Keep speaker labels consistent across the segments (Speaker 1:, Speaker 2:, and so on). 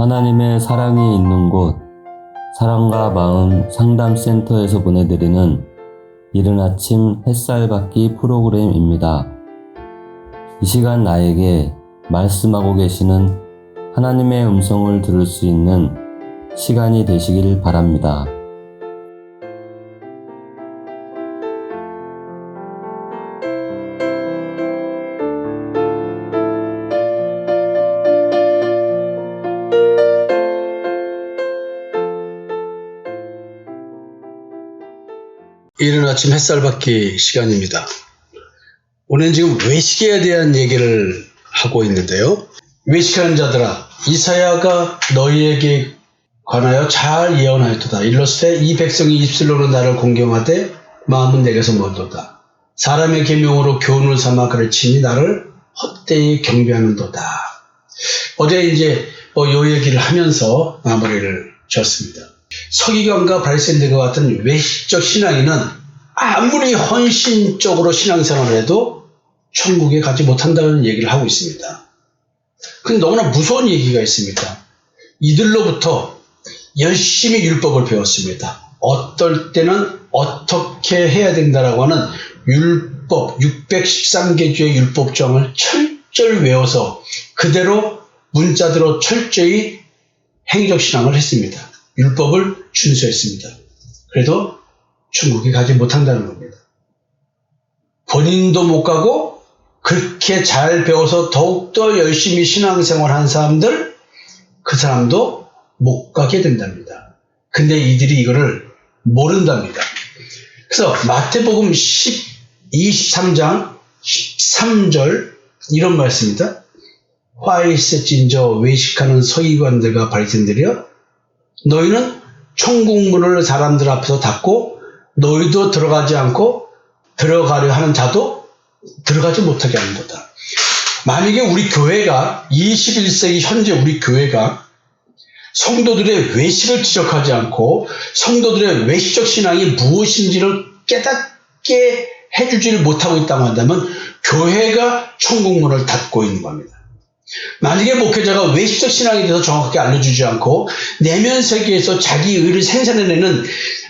Speaker 1: 하나님의 사랑이 있는 곳, 사랑과 마음 상담센터에서 보내드리는 이른 아침 햇살 받기 프로그램입니다. 이 시간 나에게 말씀하고 계시는 하나님의 음성을 들을 수 있는 시간이 되시길 바랍니다.
Speaker 2: 이른 아침 햇살 받기 시간입니다. 오늘은 지금 외식에 대한 얘기를 하고 있는데요. 외식하는 자들아, 이사야가 너희에게 관하여 잘 예언하였도다. 일렀을 때 이 백성이 입술로는 나를 공경하되 마음은 내게서 멀도다. 사람의 계명으로 교훈을 삼아 가르치니 나를 헛되이 경배하는도다. 어제 이제 뭐 요 얘기를 하면서 마무리를 지었습니다. 서기관과 바리새인들과 같은 외식적 신앙인은 아무리 헌신적으로 신앙생활을 해도 천국에 가지 못한다는 얘기를 하고 있습니다. 근데 너무나 무서운 얘기가 있습니다. 이들로부터 열심히 율법을 배웠습니다. 어떨 때는 어떻게 해야 된다라고 하는 율법, 613개주의 율법정을 철저히 외워서 그대로 문자대로 철저히 행위적 신앙을 했습니다. 율법을 준수했습니다. 그래도 천국에 가지 못한다는 겁니다. 본인도 못 가고 그렇게 잘 배워서 더욱더 열심히 신앙생활 한 사람들 그 사람도 못 가게 된답니다. 근데 이들이 이거를 모른답니다. 그래서 마태복음 10, 23장 13절 이런 말씀입니다. 화이스 진저 외식하는 서기관들과 바리새인들이여 너희는 천국문을 사람들 앞에서 닫고 너희도 들어가지 않고 들어가려 하는 자도 들어가지 못하게 하는 거다. 만약에 우리 교회가 21세기 현재 우리 교회가 성도들의 외식을 지적하지 않고 성도들의 외식적 신앙이 무엇인지를 깨닫게 해주지를 못하고 있다고 한다면 교회가 천국문을 닫고 있는 겁니다. 만약에 목회자가 외식적 신앙에 대해서 정확하게 알려주지 않고 내면 세계에서 자기 의를 생산해내는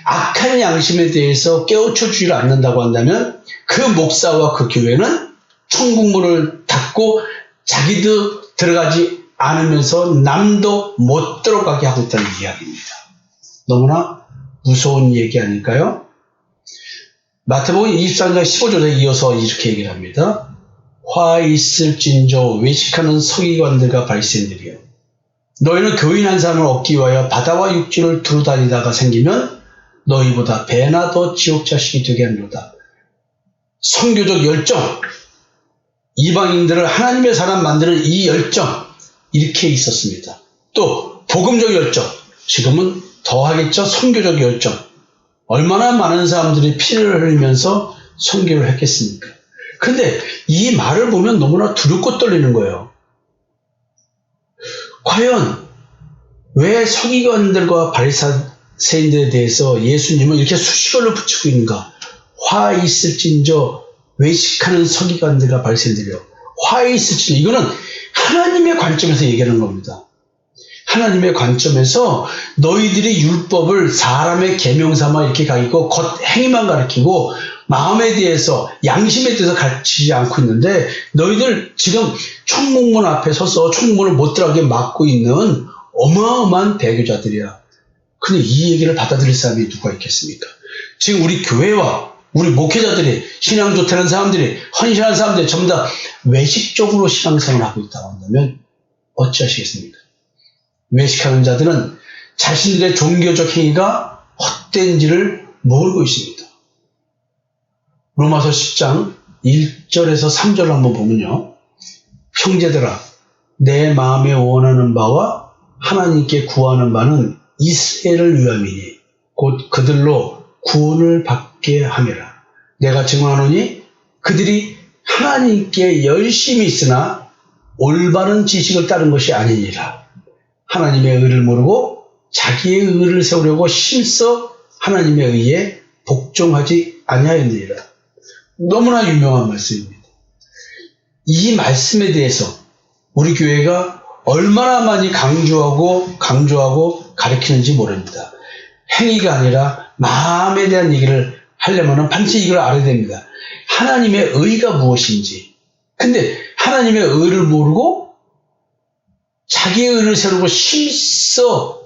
Speaker 2: 악한 양심에 대해서 깨우쳐 주지를 않는다고 한다면 그 목사와 그 교회는 천국문을 닫고 자기도 들어가지 않으면서 남도 못 들어가게 하고 있다는 이야기입니다. 너무나 무서운 얘기 아닐까요? 마태복음 23장 15절에 이어서 이렇게 얘기를 합니다. 화 있을진저 외식하는 서기관들과 바리새인들이여 너희는 교인 한 사람을 얻기 위하여 바다와 육지를 두루 다니다가 생기면 너희보다 배나 더 지옥 자식이 되게 하노다. 성교적 열정 이방인들을 하나님의 사람 만드는 이 열정 이렇게 있었습니다. 또 복음적 열정 지금은 더하겠죠 성교적 열정 얼마나 많은 사람들이 피를 흘리면서 선교를 했겠습니까? 근데 이 말을 보면 너무나 두렵고 떨리는 거예요. 과연 왜 서기관들과 바리사 세인들에 대해서 예수님은 이렇게 수식어를 붙이고 있는가? 화 있을진저 외식하는 서기관들과 바리새인들이요. 화 있을진저 이거는 하나님의 관점에서 얘기하는 겁니다. 하나님의 관점에서 너희들이 율법을 사람의 계명 삼아 이렇게 가리고 겉 행위만 가르치고 마음에 대해서 양심에 대해서 가르치지 않고 있는데 너희들 지금 총문문 앞에 서서 총문을 못 들어가게 막고 있는 어마어마한 배교자들이야. 근데 이 얘기를 받아들일 사람이 누가 있겠습니까? 지금 우리 교회와 우리 목회자들이 신앙 좋다는 사람들이 헌신하는 사람들이 전부 다 외식적으로 신앙생활을 하고 있다고 한다면 어찌하시겠습니까? 외식하는 자들은 자신들의 종교적 행위가 헛된지를 모르고 있습니다. 로마서 10장 1절에서 3절을 한번 보면요. 형제들아, 내 마음에 원하는 바와 하나님께 구하는 바는 이스라엘을 위함이니 곧 그들로 구원을 받게 함이라. 내가 증언하노니 그들이 하나님께 열심히 있으나 올바른 지식을 따른 것이 아니니라. 하나님의 의를 모르고 자기의 의를 세우려고 심써 하나님의 의에 복종하지 아니하였느니라. 너무나 유명한 말씀입니다. 이 말씀에 대해서 우리 교회가 얼마나 많이 강조하고 강조하고 가르치는지 모릅니다. 행위가 아니라 마음에 대한 얘기를 하려면 반드시 이걸 알아야 됩니다. 하나님의 의가 무엇인지. 근데 하나님의 의를 모르고 자기의 의를 세우고 힘써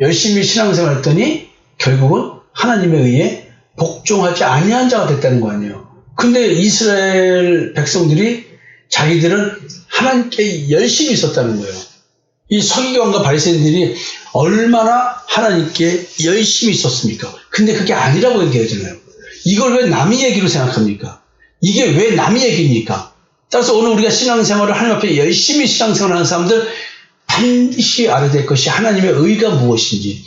Speaker 2: 열심히 신앙생활 했더니 결국은 하나님의 의에 복종하지 아니한 자가 됐다는 거 아니에요. 근데 이스라엘 백성들이 자기들은 하나님께 열심히 있었다는 거예요. 이 서기관과 바리새인들이 얼마나 하나님께 열심히 있었습니까? 근데 그게 아니라고 얘기하잖아요. 이걸 왜 남의 얘기로 생각합니까? 이게 왜 남의 얘기입니까? 따라서 오늘 우리가 신앙생활을 하나님 앞에 열심히 신앙생활하는 사람들 반드시 알아야 될 것이 하나님의 의가 무엇인지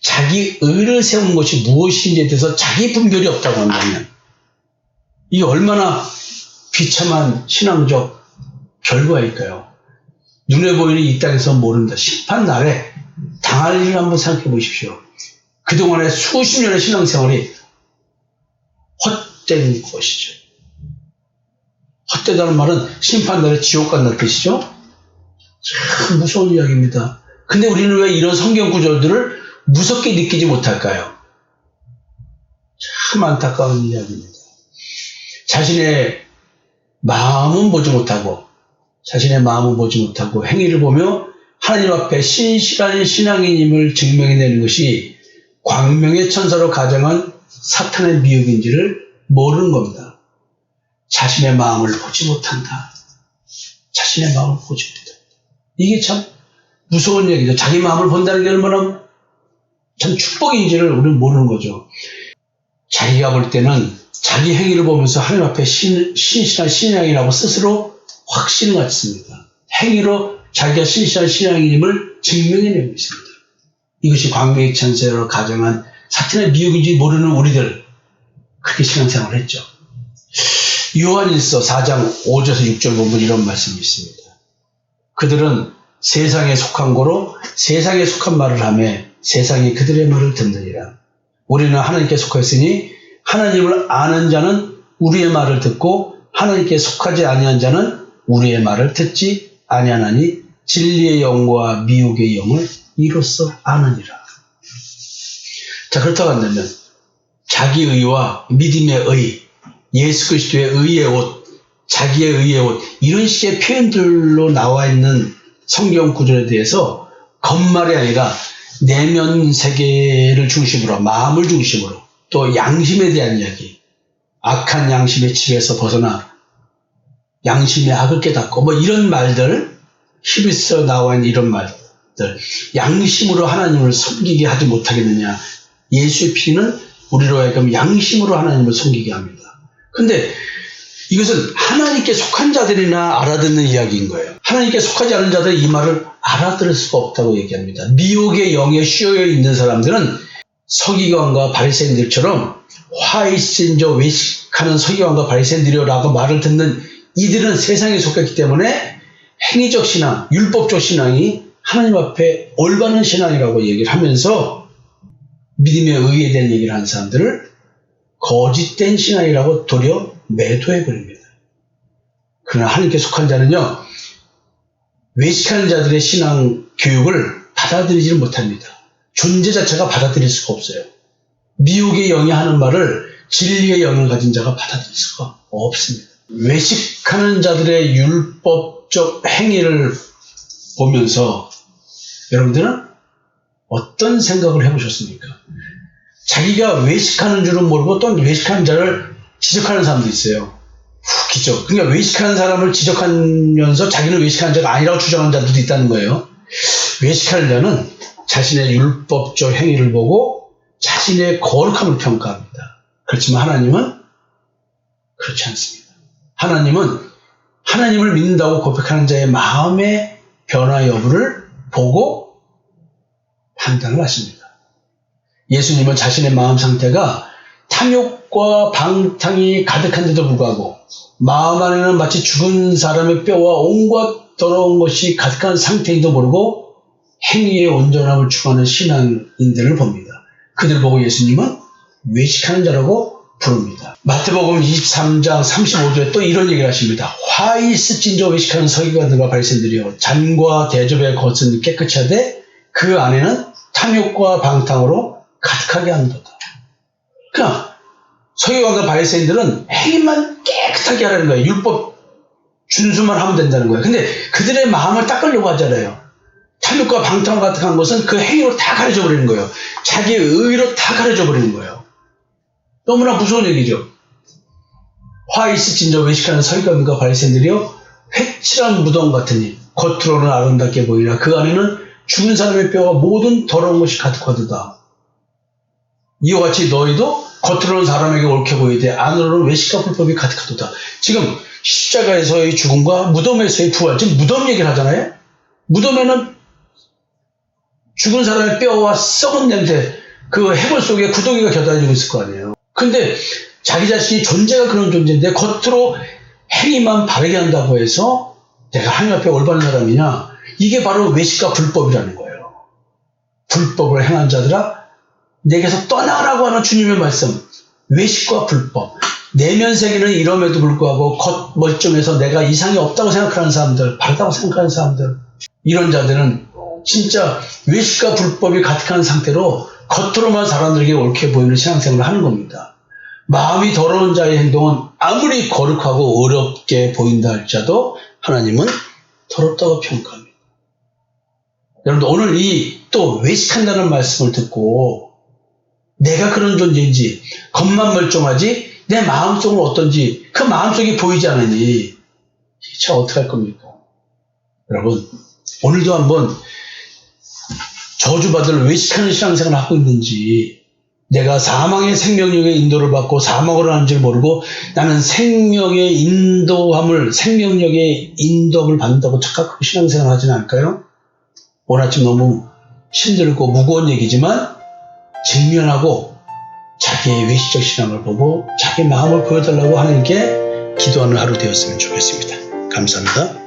Speaker 2: 자기 의를 세운 것이 무엇인지에 대해서 자기 분별이 없다고 한다면 이게 얼마나 비참한 신앙적 결과일까요? 눈에 보이는 이 땅에서 모른다. 심판 날에 당할 일을 한번 생각해 보십시오. 그동안의 수십 년의 신앙생활이 헛된 것이죠. 헛되다는 말은 심판 날에 지옥 간다는 뜻이죠. 참 무서운 이야기입니다. 근데 우리는 왜 이런 성경 구절들을 무섭게 느끼지 못할까요? 참 안타까운 이야기입니다. 자신의 마음은 보지 못하고 자신의 마음은 보지 못하고 행위를 보며 하나님 앞에 신실한 신앙인임을 증명해내는 것이 광명의 천사로 가정한 사탄의 미혹인지를 모르는 겁니다. 자신의 마음을 보지 못한다. 자신의 마음을 보지 못한다. 이게 참 무서운 얘기죠. 자기 마음을 본다는 게 얼마나 참 축복인지를 우리는 모르는 거죠. 자기가 볼 때는 자기 행위를 보면서 하나님 앞에 신, 신실한 신앙이라고 스스로 확신을 갖습니다. 행위로 자기가 신실한 신앙임을 증명해내고 있습니다. 이것이 광명의 천세로 가정한 사탄의 미혹인지 모르는 우리들 그렇게 신앙생활을 했죠. 요한일서 4장 5절에서 6절 보면 이런 말씀이 있습니다. 그들은 세상에 속한 거로 세상에 속한 말을 하며 세상이 그들의 말을 듣느니라. 우리는 하나님께 속하였으니 하나님을 아는 자는 우리의 말을 듣고 하나님께 속하지 아니한 자는 우리의 말을 듣지 아니하나니 진리의 영과 미혹의 영을 이로써 아느니라. 자 그렇다고 한다면 자기 의와 믿음의 의, 예수 그리스도의 의의 옷, 자기의 의의 옷 이런 식의 표현들로 나와 있는 성경 구절에 대해서 겉말이 아니라 내면 세계를 중심으로 마음을 중심으로 또 양심에 대한 이야기 악한 양심의 칩에서 벗어나 양심의 악을 깨닫고 뭐 이런 말들 히브리서 나와 있는 이런 말들 양심으로 하나님을 섬기게 하지 못하겠느냐 예수의 피는 우리로 하여금 양심으로 하나님을 섬기게 합니다. 근데 이것은 하나님께 속한 자들이나 알아듣는 이야기인 거예요. 하나님께 속하지 않은 자들은 이 말을 알아들을 수가 없다고 얘기합니다. 미혹의 영에 쉬어 있는 사람들은 서기관과 바리새인들처럼 화 있은 저 외식하는 서기관과 바리새인들이라고 말을 듣는 이들은 세상에 속했기 때문에 행위적 신앙, 율법적 신앙이 하나님 앞에 올바른 신앙이라고 얘기를 하면서 믿음의 의에 대한 얘기를 하는 사람들을 거짓된 신앙이라고 도려 매도해 버립니다. 그러나 하나님께 속한 자는요, 외식하는 자들의 신앙 교육을 받아들이지를 못합니다. 존재 자체가 받아들일 수가 없어요. 미혹의 영이 하는 말을 진리의 영을 가진 자가 받아들일 수가 없습니다. 외식하는 자들의 율법적 행위를 보면서 여러분들은 어떤 생각을 해보셨습니까? 자기가 외식하는 줄은 모르고 또 외식하는 자를 지적하는 사람도 있어요. 웃기죠. 그러니까 외식하는 사람을 지적하면서 자기는 외식하는 자가 아니라고 주장하는 자들도 있다는 거예요. 외식하는 자는 자신의 율법적 행위를 보고 자신의 거룩함을 평가합니다. 그렇지만 하나님은 그렇지 않습니다. 하나님은 하나님을 믿는다고 고백하는 자의 마음의 변화 여부를 보고 판단을 하십니다. 예수님은 자신의 마음 상태가 탐욕과 방탕이 가득한데도 불구하고 마음 안에는 마치 죽은 사람의 뼈와 온갖 더러운 것이 가득한 상태인도 모르고 행위의 온전함을 추구하는 신앙인들을 봅니다. 그들 보고 예수님은 외식하는 자라고 부릅니다. 마태복음 23장 35절에 또 이런 얘기를 하십니다. 화이스 진저 외식하는 서기관들과 바리새인들이여 잔과 대접의 것은 깨끗이 하되 그 안에는 탐욕과 방탕으로 가득하게 한도다. 그냥 서기관과 바리새인들은 행위만 깨끗하게 하라는 거예요. 율법 준수만 하면 된다는 거예요. 근데 그들의 마음을 닦으려고 하잖아요. 탐욕과 방탕 같은 것은 그 행위로 다 가려져 버리는 거예요. 자기의 의로 다 가려져 버리는 거예요. 너무나 무서운 얘기죠. 화이스 진저 외식하는 서기관과 바리새인들이요 회칠한 무덤 같으니 겉으로는 아름답게 보이나 그 안에는 죽은 사람의 뼈와 모든 더러운 것이 가득하도다. 이와 같이 너희도 겉으로는 사람에게 옳게 보이되 안으로는 외식과 불법이 가득하도다. 지금 십자가에서의 죽음과 무덤에서의 부활, 지금 무덤 얘기를 하잖아요. 무덤에는 죽은 사람의 뼈와 썩은 냄새, 그 해골 속에 구덩이가 겨다니고 있을 거 아니에요. 근데 자기 자신이 존재가 그런 존재인데 겉으로 행위만 바르게 한다고 해서 내가 하나님 앞에 올바른 사람이냐? 이게 바로 외식과 불법이라는 거예요. 불법을 행한 자들아 내게서 떠나라고 하는 주님의 말씀. 외식과 불법. 내면 세계는 이럼에도 불구하고 겉 멀쩡해서 내가 이상이 없다고 생각하는 사람들, 바르다고 생각하는 사람들. 이런 자들은 진짜 외식과 불법이 가득한 상태로 겉으로만 사람들에게 옳게 보이는 신앙생활을 하는 겁니다. 마음이 더러운 자의 행동은 아무리 거룩하고 어렵게 보인다 할지라도 하나님은 더럽다고 평가합니다. 여러분들 오늘 이 또 외식한다는 말씀을 듣고 내가 그런 존재인지 겉만 멀쩡하지 내 마음속은 어떤지 그 마음속이 보이지 않으니 이게 참 어떡할 겁니까? 여러분 오늘도 한번 저주받을 외식하는 신앙생활을 하고 있는지 내가 사망의 생명력의 인도를 받고 사망으로 하는 줄 모르고 나는 생명의 인도함을 생명력의 인도함을 받는다고 착각하고 신앙생활 하지는 않을까요? 오늘 아침 너무 힘들고 무거운 얘기지만 직면하고 자기의 외식적 신앙을 보고 자기 마음을 보여달라고 하나님께 기도하는 하루 되었으면 좋겠습니다. 감사합니다.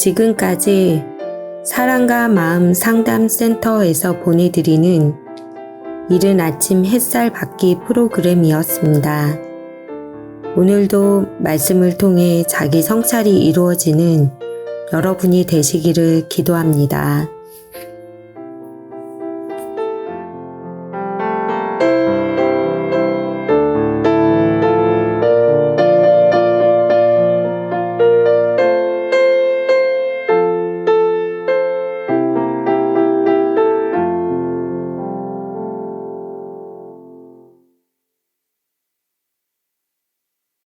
Speaker 3: 지금까지 사랑과 마음 상담센터에서 보내드리는 이른 아침 햇살 받기 프로그램이었습니다. 오늘도 말씀을 통해 자기 성찰이 이루어지는 여러분이 되시기를 기도합니다.